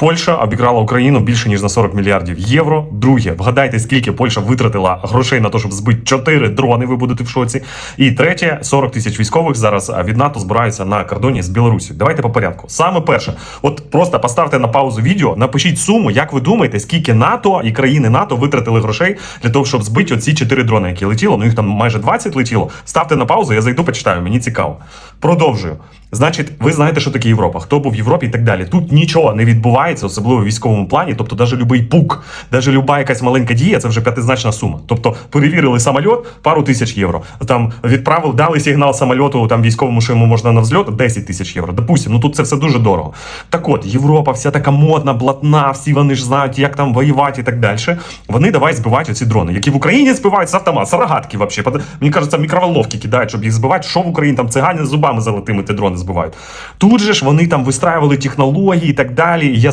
Польща обіграла Україну більше ніж на 40 мільярдів євро. Друге, вгадайте, скільки Польща витратила грошей на те, щоб збити 4 дрони. Ви будете в шоці. І третє, 40 тисяч військових зараз від НАТО збираються на кордоні з Білорусі. Давайте по порядку. Саме перше, от просто поставте на паузу відео, напишіть суму, як ви думаєте, скільки НАТО і країни НАТО витратили грошей для того, щоб збити оці 4 дрони, які летіло. Ну їх там майже 20 летіло. Ставте на паузу, я зайду, почитаю. Мені цікаво. Продовжую. Значить, ви знаєте, що таке Європа, хто був в Європі і так далі. Тут нічого не відбувається, особливо в військовому плані. Тобто, навіть любий пук, навіть люба якась маленька дія, це вже п'ятизначна сума. Тобто, перевірили самоліт, пару тисяч євро. Там відправив, дали сигнал самольоту там військовому, що йому можна на взльот, 10 тисяч євро. Допустим, ну тут це все дуже дорого. Так от, Європа, вся така модна, блатна, всі вони ж знають, як там воювати і так далі. Вони давай збивають оці дрони, які в Україні збивають з автомат, з рогатки вообще. Мені кажеться, мікроволновки кидають, щоб їх збивати. Що в Україні там цигани з зубами золотими ті дрони збивають. Тут же ж вони там вистраювали технології і так далі. Я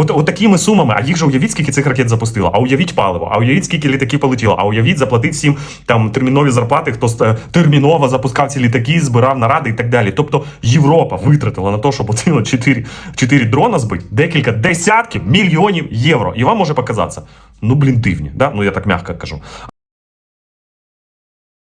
От, от такими сумами, а їх же уявіть, скільки цих ракет запустило, а уявіть паливо, а уявіть, скільки літаків полетіло, а уявіть, заплатить всім там термінові зарплати, хто терміново запускав ці літаки, збирав наради і так далі. Тобто Європа витратила на те, щоб оцінило 4, 4 дрона збити декілька десятків мільйонів євро. І вам може показатися. Ну, блін, дивні, да? ну я так м'яко кажу.